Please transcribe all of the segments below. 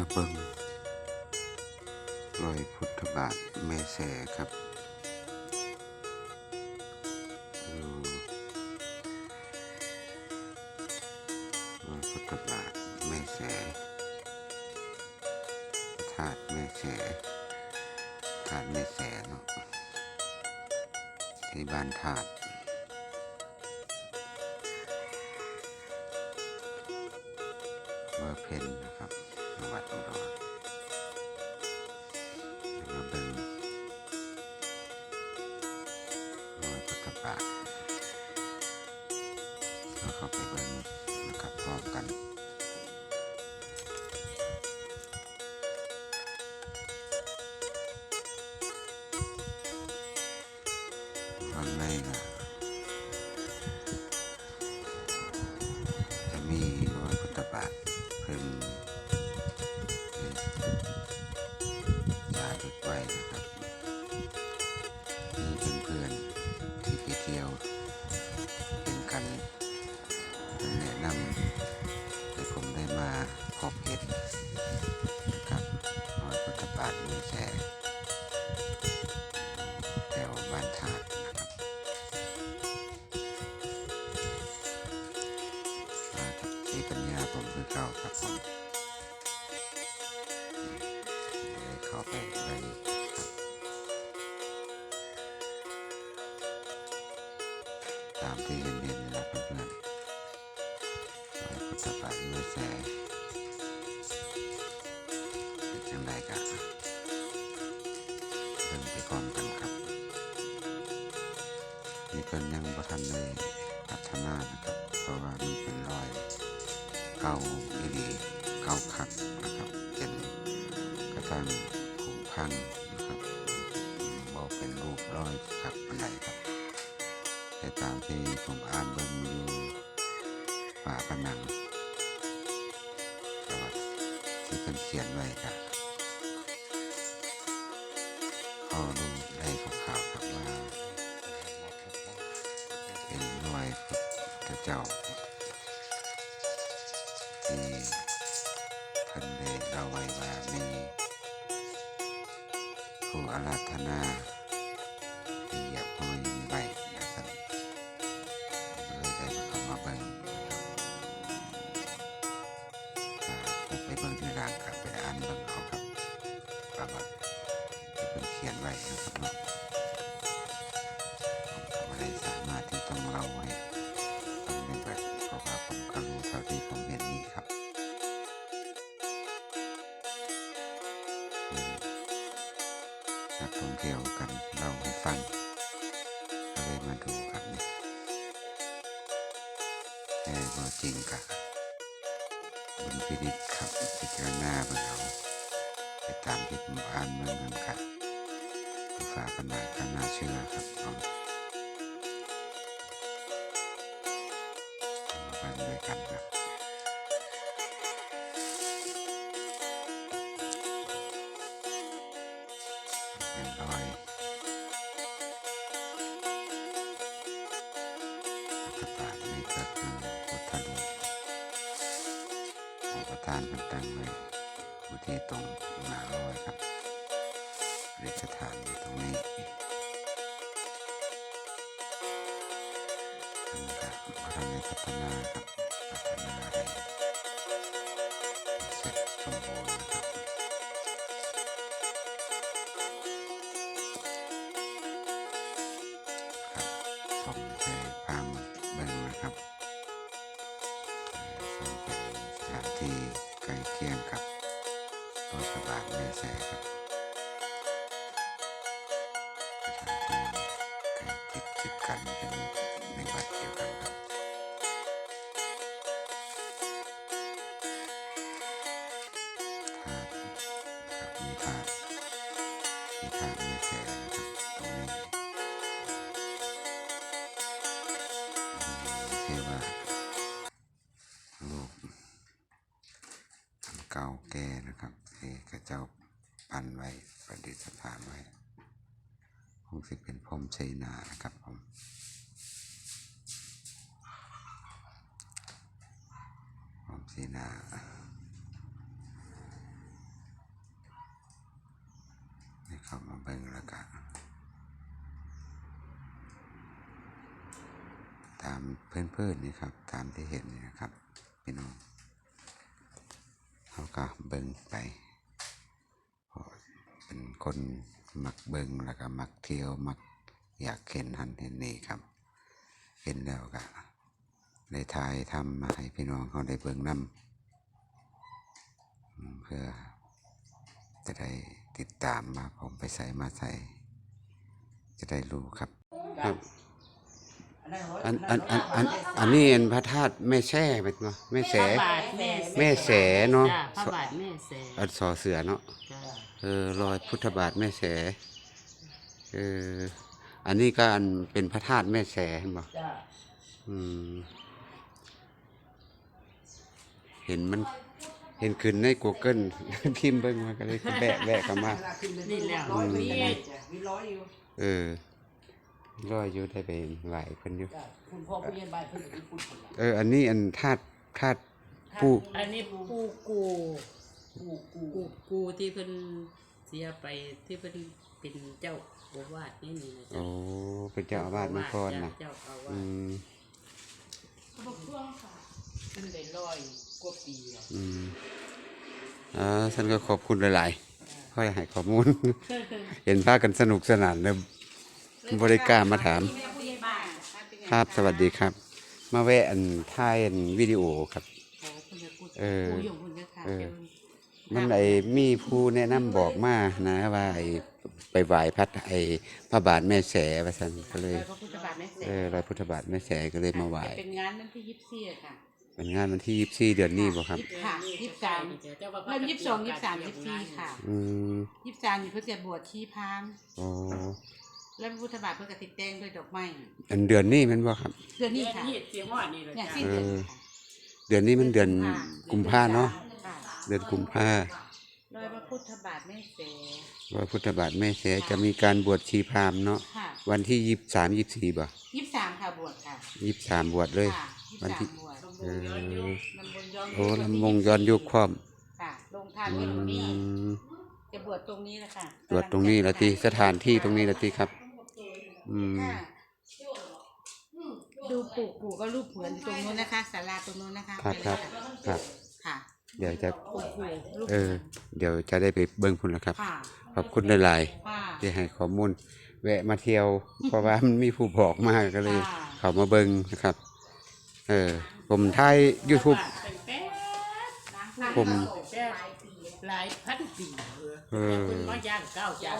าเบิงรอยพุทธบาทแม่แสครับรอยพุทธบาทแม่แสธาตุแม่แสธาตุแม่แสเนาะที่บ้านธาตุเบอร์เพนนะครับ จังหวัดอุดรมาเบิ่งรอยพุทธบาทแล้วก็ไปเบิ่งนะครับพร้อมกัน ข้าไปได้ครับตามที่เห็นเห็นๆนะเพื่อนๆรอยพุทธบาทเมื่อแสเป็นจังไรกันเบิ่งไปพร้อมกันครับนี่เพิ่นยังบ่ทันได้พัฒนานะครับ เพราะว่ามันเป็นรอยเก่าดีเก่าคักนะครับเป็นกระทั่ง ผุพังนะครับบ่เป็นรูปร้อยคักปานใดครับ แต่ตามที่ผมอ่านเบิ่งอยู่ฝาผนังประวัติที่เพิ่นเขียนไว้ครับพอรู้ได้คร่าวๆครับว่าเป็นรอยพระเจ้า อาราธนาที่เหยียบห้อยไว้นะครับเลยได้เข้ามาเบิ้งนะครับไปเบิ้งที่ร่างครับไปอ่านเบิ้งเขาครับประวัติที่เป็นเขียนไว้นะครับ แต่ว่าจริงกะบนพินิจครับพิจารณาบิ่งเอาไปตามที่ผมอ่านเมืองกันครับฝาผนังข้างหน้าเชื่อครับ ทธบาทนี่ก็คือพุทธรูปของประธานเป็นตั้งไว้อยู่ที่ตรงหนารอยครับเรชฐานอยู่ตรงนี้นะครับพัฒนาพัฒนาครับพัฒนาให้เสร็จสมบูรณ์ แม่แสครับสถานที่ใกล้ติดติดกันเป็นในวัดเดียวกันครับถาดนะครับมีถาดมีถาดมีแสงนะครับตรงนี้ที่ว่าลูกเก่าแก่นะครับที่กเจ้า ปันไว้ประดิษฐานไว้คงจะเป็นพรมชัยนานะครับผมพรมชัยนาให้เข้ามาเบิ่งแล้วกันตามเพื่อนๆนี่ครับ ตามที่เห็นนี่นะครับพี่น้องเขาก็เบิ่งไป เป็นคนมักเบิ่งแล้วก็มักเที่ยวมักอยากเห็นหันเห็นนี่ครับเห็นแล้วก็ได้ถ่ายทำมาให้พี่น้องเขาได้เบิ่งนำอืมเพื่อจะได้ติดตามมาผมไปใส่มาใส่จะได้รู้ครับครับอันอันอันอันอันนี้อันพระธาตุแม่แช่เป็นเนาะแม่แสพระบาทแม่แม่แสเนาะจ้พระบาทแม่แสอันสอเสือเนาะจ้า เออรอยพุทธบาทแม่แสเอออันนี้ก็อันเป็นพระธาตุแม่แสเห็นบ่จ้าอืมเห็นมันเห็นขึ้นใน Google พิมพ์เบิ่งมาก็เลยแบะแบะเข้ามา นี่แล้วอืมมีมีร้อยอยู่เออรอยอยู่ได้ไปหลายคนอยู่ จ้ะคุณพ่อผู้เย็นบายเพิ่นอยู่ที่คุณคนละเออ อันนี้อันธาตุธาตุผู้ อันนี้ปูกู กูกูกูกูที่เพิ่นเสียไปที่เพิ่นเป็นเจ้าบวาดนี่นี่นะโอ้จ้ะเป็นเจ้าอาวาสมาก่อนนะเจ้าอาวาอืสมขึ้นได้ร้อยกว่าปีแล้วอืมอ่าฉันก็ขอบคุณหลายๆค่อยให้ข้อมูล เห็นพากันสนุกสนานเลยบริการมาถาม ครับสวัสดีครับ มาแวะอันถ่ายอันวิดีโอครับขอคุณจะกูเออกูอยู่คุณจะค่ะเออเดี๋ยว มันไอมีผู้แนะนำบอกมานะว่าไอไปไหว้พัดไอพระบาทแม่แสว่าซั่นก็เลยพระพุทธบาทแม่แสเออรอยพุทธบาทแม่แสก็เลยมาไหว้จะเป็นงานวันที่ยี่สิบสี่อะค่ะเป็นงานวันที่ยี่สี่เดือนนี้บ่ครับค่ะยี่สิบสามเจ้าว่าเริ่มยี่สิบสองยี่สิบสามยี่สิบสี่ค่ะอืมยี่สิบสามนี่เพิ่นจะบวชชีพราหมณ์โอ้แล้วพระพุทธบาทเพิ่นก็ติดแต่งด้วยดอกไม้อันเดือนนี้แมันบ่ครับ เดือนนี่นี้ค่ะค่ะนี่เสียงว่านี่เลยเนี่ยจ้ะสิ้นเดือนค่ะเดือนนี้มันเดือนกุมภาเนาะค่ะ เดือนกุมภารอยพระพุทธบาทแม่เสรอยพุทธบาทแม่แสจะมีการบวชชีพราหมณ์เนาะค่ะวันที่ยี่สามยี่สี่บ่ยี่สิบสามค่ะบวชค่ะยี่สามบวชเลย ค่ะยี่วันสิบที่สามบวชเออลำบนย้อนโอ้ลำมงย้อนยุคพร้อมค่ะลงทานอืไว้ตรงนี้มจะบวชตรงนี้แหละค่ะบวชตรงนี้ละทีสถานที่ตรงนี้ละทีครับ อืม ค่ะดูปู่ปู่ก็รูปเหมือนอยู่ตรงนู้นนะคะศาลาตรงนู้นนะคะครับครับ ครับค่ะ เดี๋ยวจะปู่ปู่รูปเออ เดี๋ยวจะได้ไปเบิ้งพุ่นแล้วครับ ค่ะขอบคุณหลายค่ะ ๆที่ให้ข้อมูลแวะมาเที่ยว เพราะว่ามันมีผู้บอกมาก็เลยเขามาเบิ้งนะครับ เออ ผมถ่าย YouTube ผมหลายพันปีเออ คุณมาย่างก้าวจาก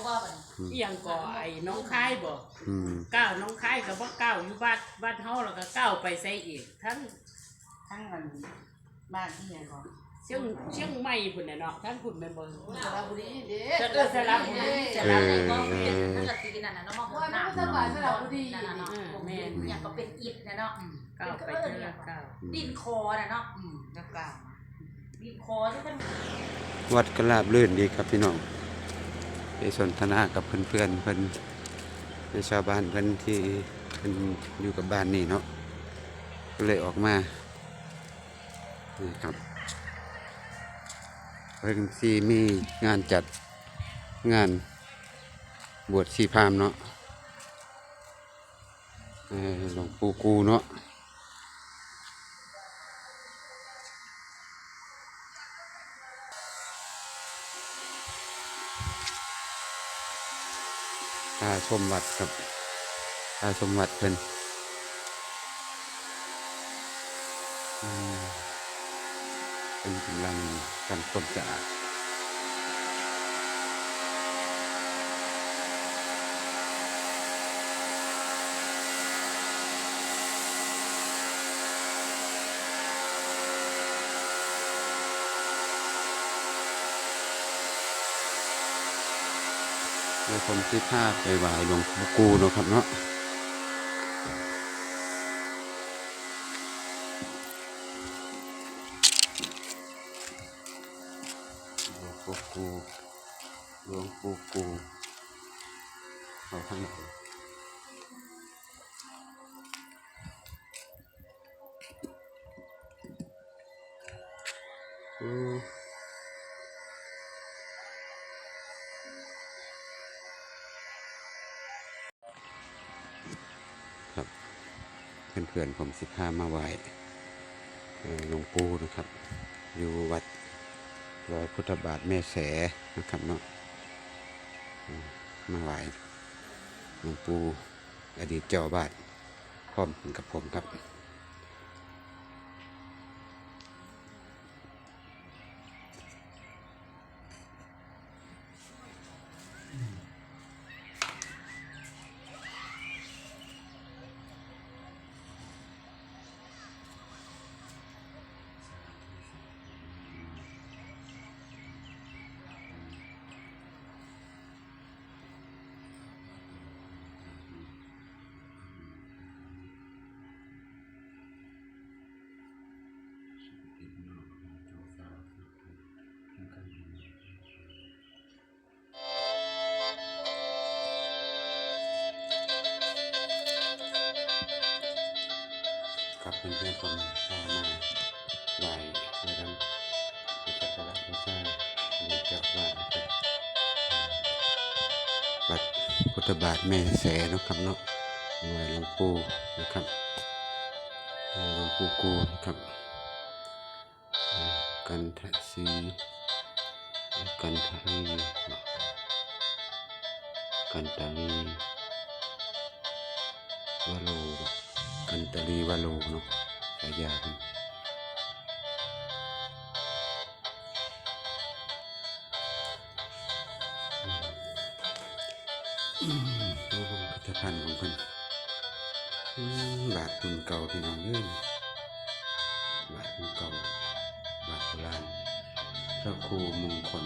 เอียงก่อไอ้น้องคายบ่อืม ก้าวน้องคายกับว่าก้าวอยู่บ้านบ้านเฮาแล้วก็ก้าวไปใส่อีกทั้งทั้งมันบ้านที่ไหนก่อน เชียงเชียงใหม่พุ่นน่ะเนาะทั้งพุ่นแม่นบ่สระบุรีเด้เออสระบุรีเออเออนั่นแหละคือนั่นน่ะเนาะมองหน้าสบายสระบุรีนั่นน่ะเนาะเออแม่นอย่างก็เป็นอิฐนะเนาะก้าวไปเทื่อก้าวดินคอน่ะเนาะอืมแล้วก็ดินคอที่มันวัดกระลาบลื่นดีครับพี่น้องไปสนทนากับเพื่อนๆเพื่อนในชาวบ้านเพื่อนที่เพิ่นอยู่กับบ้านนี่เนาะก็เลยออกมานี่ครับ เพิ่นที่มีงานจัดงานบวชชีพามเนาะเออหลวงปู่กูเนาะพาชมวัดครับพาชมวัดเพิ่นอืมเป็นกำลัง ทำความสะอาดในผมที่ภาพไปไหวหลวงปู่กูเนาะครับเนาะ หลวงปู่กูเอาข้างไหนอืมครับเพื่อนๆผมสิบห้ามาไหวหลวงปู่นะครับ อยู่วัดรอยพุทธบาทแม่แสนะครับเนาะ มาไหว้หลวงปู่อดีตเจ้าบาทพร้อมกับผมครับ เพื่อนๆผมพามาไหว้นะครับพระสักการะพระเจ้าหรือจ้าว่านะครับวัดพุทธบาทแม่แสนะครับเนาะไหว้หลวงปู่นะครับหลวงปู่กูนะครับกันทะสีกันทะลีกันตาลีวโล ตลีวาโลเนาะฉายาเป็นอืมอืมโอ้โหพิพิธภัณฑ์ของคนบาทตุนเก่าพี่น้องเอ้ยบาทตุนเก่า บาทโบราณพระครูมงคล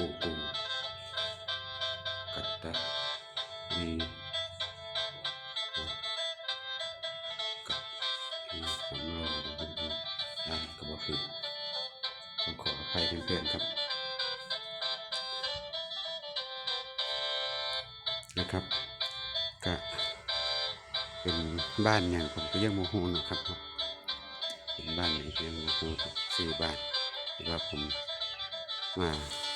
ปู่กูกัตตะลีกับมีสำโรงเป็นอ่านกระบอกผิดต้องขออภัยเพื่อนๆครับ นะครับก็เป็นบ้านอย่างผมก็ยังโมโหนะครับเป็นบ้านอย่างยังโมโหซื้อบ้านแต่ว่าผมมา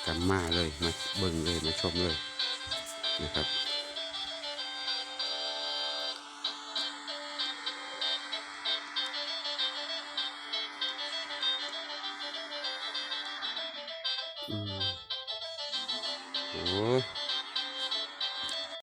กันมาเลยมาเบิ่งเลยมาชมเลยนะครับ